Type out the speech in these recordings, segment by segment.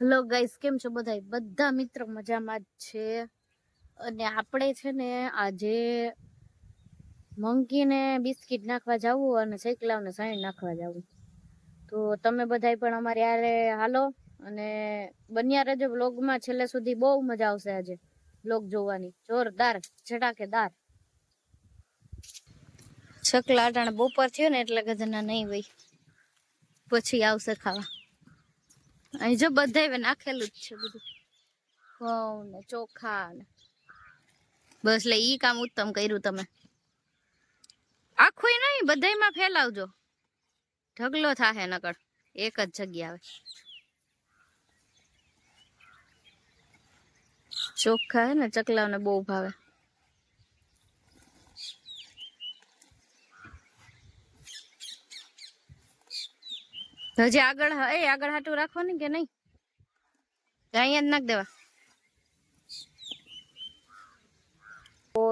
Hello guys, કેમ છો બધા બધા મિત્રો મજામાં જ છે. અને આપણે છે ને આજે મંકીને બિસ્કિટ નાખવા જવું અને સૈકલાવને સાઈડ નાખવા જવું. તો તમે બધાય પણ અમારે યારે હાલો અને બન્યા રહેજો વ્લોગમાં. છેલ્લે સુધી બહુ મજા આવશે આજે વ્લોગ જોવાની. જોરદાર છટાકેદાર છકલા અટાણે બપોર થયો ને એટલે કદાચ નહીં ભાઈ પછી આવશે ખાવા. અહીં જો બધા નાખેલું જ છે બધું. ઘઉં ને ચોખા ને બસ એટલે ઈ કામ ઉત્તમ કર્યું તમે. આખું નહીં, બધાયમાં ફેલાવજો. ઢગલો થાહે નકળ એક જ જગ્યા ચોખા હે ને ચકલાઓને બહુ ભાવે. હજી આગળ હ- એ આગળ હાટું રાખવાની કે નહીં? અહીંયા જ નાખ દેવા. તો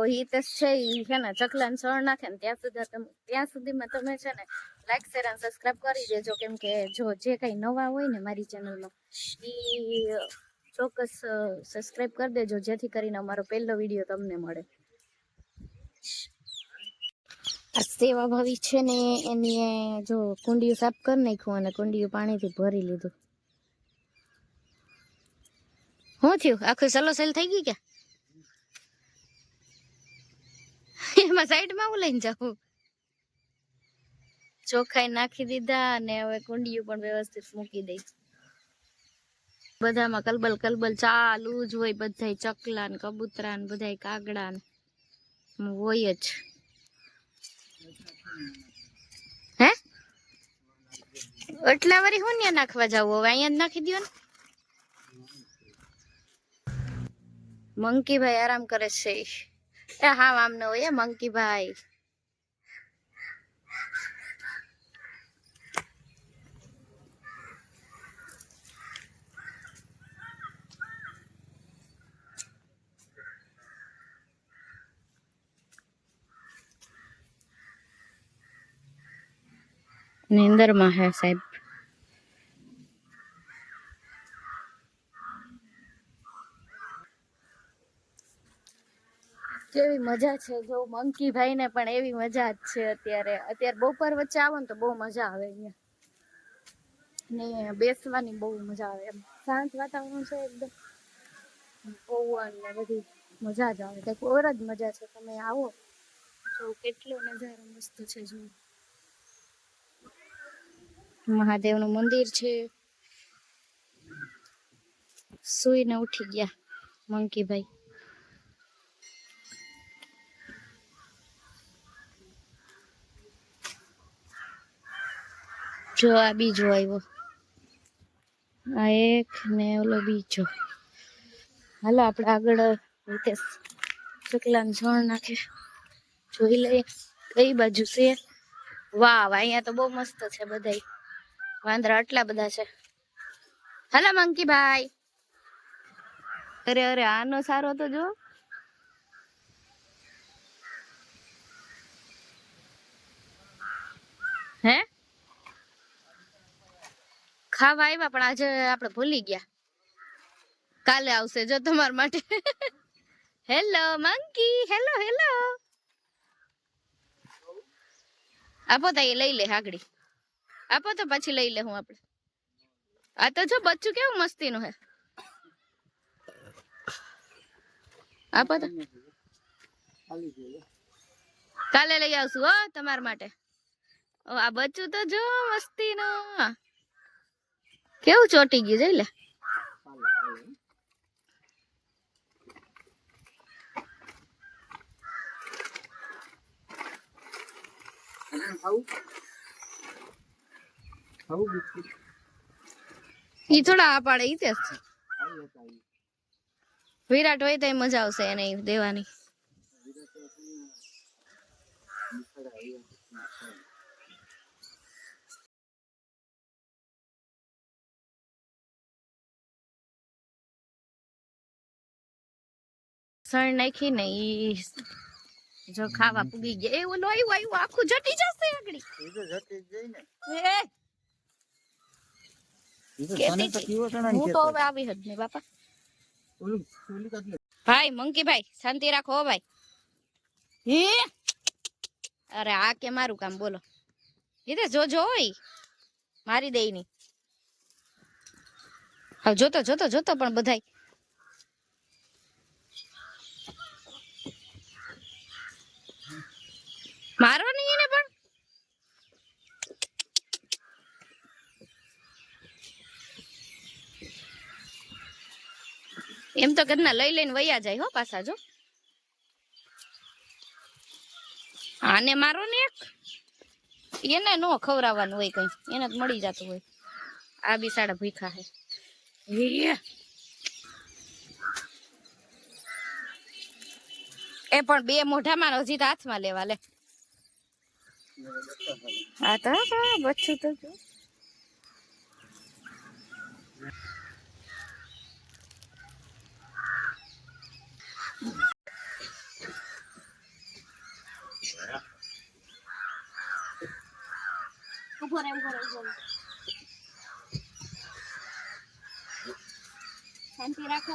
છે ઈ છે ને, ચકલા ને સળ નાખે ને ત્યાં સુધી તમે ત્યાં સુધીમાં તમે છે ને લાઈક શેર અને સબસ્ક્રાઇબ કરી દેજો. કેમ કે જો જે કઈ નવા હોય ને મારી ચેનલમાં ઈ ચોક્કસ સબસ્ક્રાઇબ કરી દેજો, જેથી કરીને અમારો પહેલો વીડિયો તમને મળે. સેવા ભાવી છે ને, એની જો કુંડીયું સાફ કરી નાખ્યું અને કુંડીયું પાણીથી ભરી લીધું. શું થયું? આખું સલો સેલ થઈ ગઈ કે એમાં સાઈડમાં હું લઈને જાઉં? ચોખાઈ નાખી દીધા અને હવે કુંડીયું પણ વ્યવસ્થિત મૂકી દઈ. બધામાં કલબલ કલબલ ચાલુ જ હોય, બધાય ચકલા ને કબૂતરા ને બધાય કાગડા ને હોય જ. હે? એટલા વરી હું ત્યાં નાખવા જાવ હવે અહીંયા જ નાખી દો ને. મંકી ભાઈ આરામ કરે છે. એ હા, આમ ન હોય એ નીંદરમાં હે સાહેબ. કેવી મજા છે જો મંકી ભાઈ ને પણ એવી મજા જ છે અત્યારે. અત્યારે બપોર વચ્ચે આવો ને તો બહુ મજા આવે અહીંયા. ને બેસવાની બહુ મજા આવે એમ. શાંત વાતાવરણ છે એકદમ. પવન ને બધી મજા જ આવે. કંઈક ઓર જ મજા છે. તમે આવો. જો કેટલો નજારો મસ્ત છે જો. મહાદેવનું મંદિર છે. સુઈને ઉઠી ગયા મંકીભાઈ. જો આ બીજો આવ્યો. આ એક ને ઓલો બીજો. હાલો, આપણે આગળ રીતે ચકલાને જણ નાખે. જોઈ લઈએ. કઈ બાજુ છે? વાહ વાહ, અહીંયા તો બહુ મસ્ત છે બધાય. વાંદરા આટલા બધા છે. હેલો મંકી ભાઈ અરે અરે આનો સારો તો જો. હે? ખાવા આવ્યા પણ આજે આપણે ભૂલી ગયા. કાલે આવશે જો તમારા માટે. Hello monkey hello hello. આપો તો એ લઈ લે આગળી આપો તો પછી લઈ લે હું આપણે આ તો જો બચ્ચું કેવું મસ્તીનું હે. આપો તો. કાલે લઈ આવશું હો તમારા માટે. આ બચ્ચું તો જો મસ્તીનું. કેવું ચોટી ગયું જઈ લે. ઈ થોડા આ પાડે ઈ તે વિરાટ હોય તો મજા આવશે એને ઈ દેવાની. સણ નાખી ને ઈ જો ખાવા પૂગી ગયા. એ ઓલો આવ્યું આવ્યું આખું જટી જશે આગળ. એ તો જતી જ જઈ ને એ એ તો કેતી તને તો હતી. કેવો તણાઈ હું કહેતો. તો હવે આવી જ નહીં બાપા. ઓલું ઓલી કાઢ લે. ભાઈ મંકી ભાઈ શાંતિ રાખો ભાઈ. હે? અરે આ કે મારું કામ બોલો. એ તો જો જો હોય મારી દઈ ની. હવે જોતો જોતો જોતો પણ બધાય. મારો નહીં એને પણ એમ તો ઘરના લઈ લઈને વયા જાય હો પાછા જો. આને મારો ને એક? એને નો ખવડાવવાનું હોય કઈ. એને મળી જતું હોય. આ બી સાડા ભૂખા હે. એ પણ બે મોઢામાં હજી હાથમાં લેવા લે. હા તો બચ્ચું તો ઊભો રે ઊભો રે ઊભો રે શાંતિ રાખો.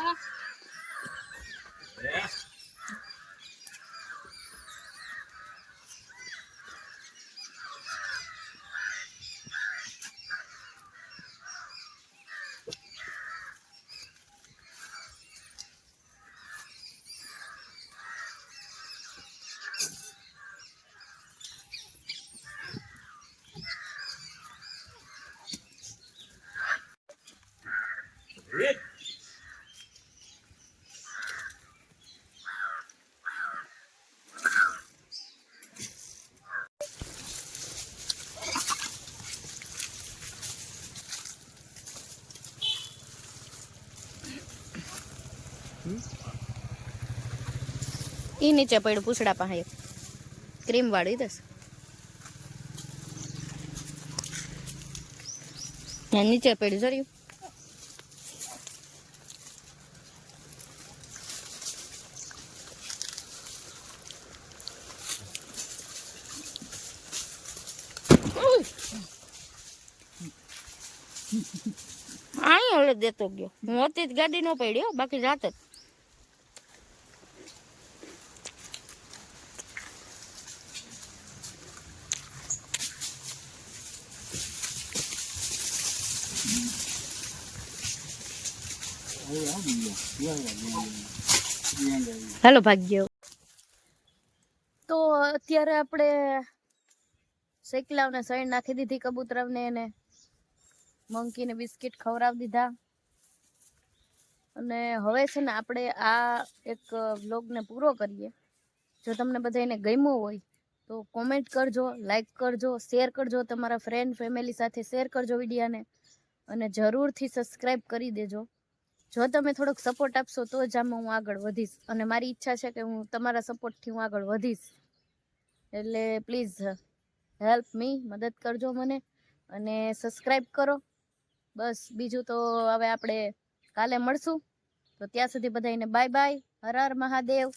ઈ નીચે પડ્યું પૂછડા પાસે એક ક્રીમ વાળી દસ ત્યાં નીચે પડ્યું જર્યું હળે દેતો ગયો. હું હતી જ ગાડી નો પડ્યો બાકી જાત જ. હાલો ભાગ્ય. તો અત્યારે આપણે શેકલાવને સૈન નાખી દીધી કબૂતરવને એને. મંકીને બિસ્કિટ ખવડાવી દીધા. અને હવે છે ને આપણે આ એક વ્લોગને પૂરો કરીએ. જો તમને બધાને ગમ્યું હોય તો કોમેન્ટ કરજો લાઈક કરજો શેર કરજો, તમારા ફ્રેન્ડ ફેમિલી સાથે શેર કરજો વિડીયાને. અને જરૂરથી સબસ્ક્રાઈબ કરી દેજો. જો તમે થોડોક સપોર્ટ આપશો તો જ આમાં હું આગળ વધીશ. અને મારી ઈચ્છા છે કે હું તમારા સપોર્ટથી હું આગળ વધીશ. એટલે પ્લીઝ હેલ્પ મી મદદ કરજો મને. અને સબસ્ક્રાઈબ કરો. બસ, બીજું તો હવે આપણે કાલે મળશું. તો ત્યાં સુધી બધાને બાય બાય હર હર મહાદેવ.